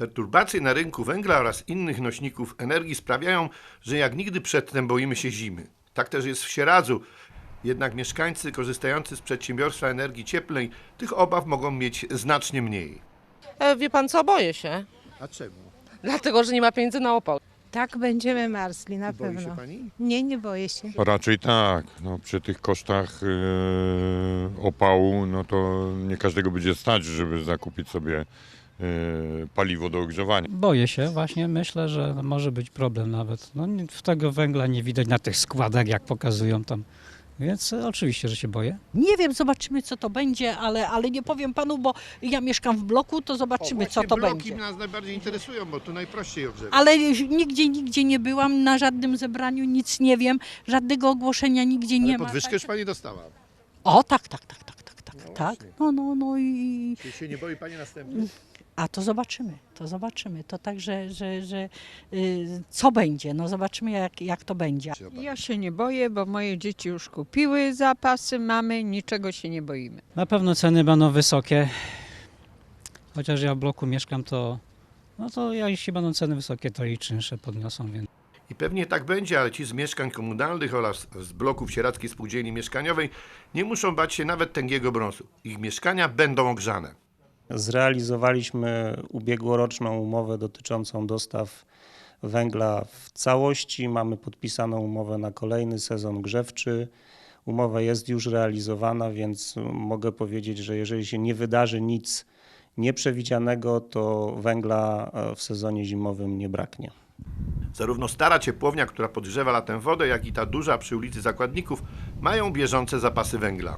Perturbacje na rynku węgla oraz innych nośników energii sprawiają, że jak nigdy przedtem boimy się zimy. Tak też jest w Sieradzu. Jednak mieszkańcy korzystający z przedsiębiorstwa energii cieplnej tych obaw mogą mieć znacznie mniej. E, Wie pan co, boję się. A czemu? Dlatego, że nie ma pieniędzy na opał. Tak, będziemy marzli na Boi pewno. się pani? Nie, nie boję się. Raczej tak. No, przy tych kosztach e, opału, no to nie każdego będzie stać, żeby zakupić sobie paliwo do ogrzewania. Boję się, właśnie myślę, że może być problem nawet. No, tego węgla nie widać na tych składach, jak pokazują tam. Więc e, oczywiście, że się boję. Nie wiem, zobaczymy co to będzie, ale, ale nie powiem panu, bo ja mieszkam w bloku, to zobaczymy co to bloki będzie. nas najbardziej interesują, bo tu najprościej ogrzewać. Ale nigdzie, nigdzie nie byłam, na żadnym zebraniu nic nie wiem, żadnego ogłoszenia nigdzie Ale nie ma. podwyżkę już pani dostała. O tak, tak, tak, tak, tak, tak, No tak. właśnie. No, no, no i... Czy się nie boi pani następny? A to zobaczymy, to zobaczymy. To tak, że, że, że y, co będzie, no zobaczymy jak, jak to będzie. Ja się nie boję, bo moje dzieci już kupiły zapasy, mamy, niczego się nie boimy. Na pewno ceny będą wysokie. Chociaż ja w bloku mieszkam, to no to ja jeśli będą ceny wysokie, to i czynsze podniosą, więc I pewnie tak będzie, ale ci z mieszkań komunalnych oraz z bloków Sieradzkiej Spółdzielni Mieszkaniowej nie muszą bać się nawet tęgiego brązu. Ich mieszkania będą ogrzane. Zrealizowaliśmy ubiegłoroczną umowę dotyczącą dostaw węgla w całości. Mamy podpisaną umowę na kolejny sezon grzewczy. Umowa jest już realizowana, więc mogę powiedzieć, że jeżeli się nie wydarzy nic nieprzewidzianego, to węgla e, w sezonie zimowym nie braknie. Zarówno stara ciepłownia, która podgrzewa latem wodę, jak i ta duża przy ulicy Zakładników mają bieżące zapasy węgla.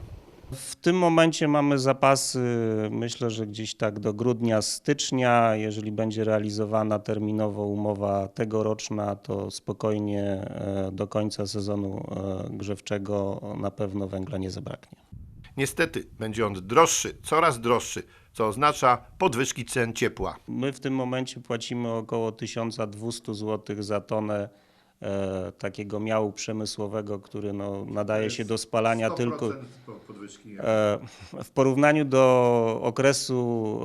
W tym momencie mamy zapasy, myślę, że gdzieś tak do grudnia, stycznia. Jeżeli będzie realizowana terminowo umowa tegoroczna, to spokojnie e, do końca sezonu e, grzewczego na pewno węgla nie zabraknie. Niestety będzie on droższy, coraz droższy, co oznacza podwyżki cen ciepła. My w tym momencie płacimy około 1200 zł za tonę e, takiego miału przemysłowego, który no, nadaje się do spalania tylko. podwyżki. E, W porównaniu do okresu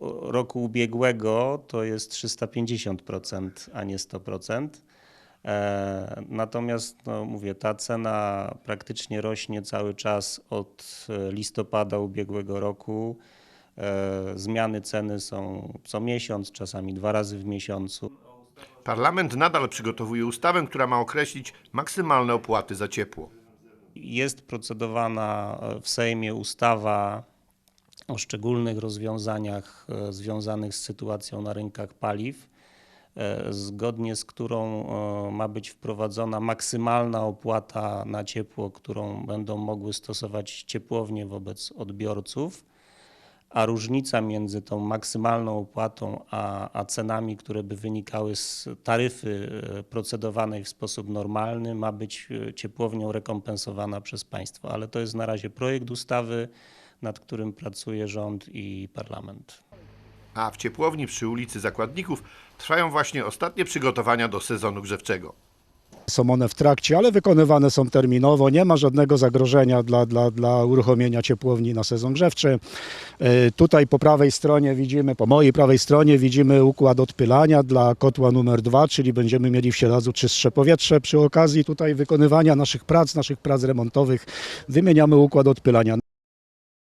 e, roku ubiegłego to jest 350%, a nie 100%. E, Natomiast, no mówię, ta cena praktycznie rośnie cały czas od e, listopada ubiegłego roku. E, Zmiany ceny są co miesiąc, czasami dwa razy w miesiącu. Parlament nadal przygotowuje ustawę, która ma określić maksymalne opłaty za ciepło. Jest procedowana w Sejmie ustawa o szczególnych rozwiązaniach związanych z sytuacją na rynkach paliw, zgodnie z którą e, ma być wprowadzona maksymalna opłata na ciepło, którą będą mogły stosować ciepłownie wobec odbiorców. A różnica między tą maksymalną opłatą a, a cenami, które by wynikały z taryfy e, procedowanej w sposób normalny, ma być e, ciepłownią rekompensowana przez państwo. Ale to jest na razie projekt ustawy, nad którym pracuje rząd i parlament. A w ciepłowni przy ulicy Zakładników trwają właśnie ostatnie przygotowania do sezonu grzewczego. Są one w trakcie, ale wykonywane są terminowo. Nie ma żadnego zagrożenia dla, dla, dla uruchomienia ciepłowni na sezon grzewczy. E, Tutaj po prawej stronie widzimy, po mojej prawej stronie widzimy układ odpylania dla kotła numer dwa, czyli będziemy mieli w Sieradzu czystsze powietrze. Przy okazji tutaj wykonywania naszych prac, naszych prac remontowych wymieniamy układ odpylania.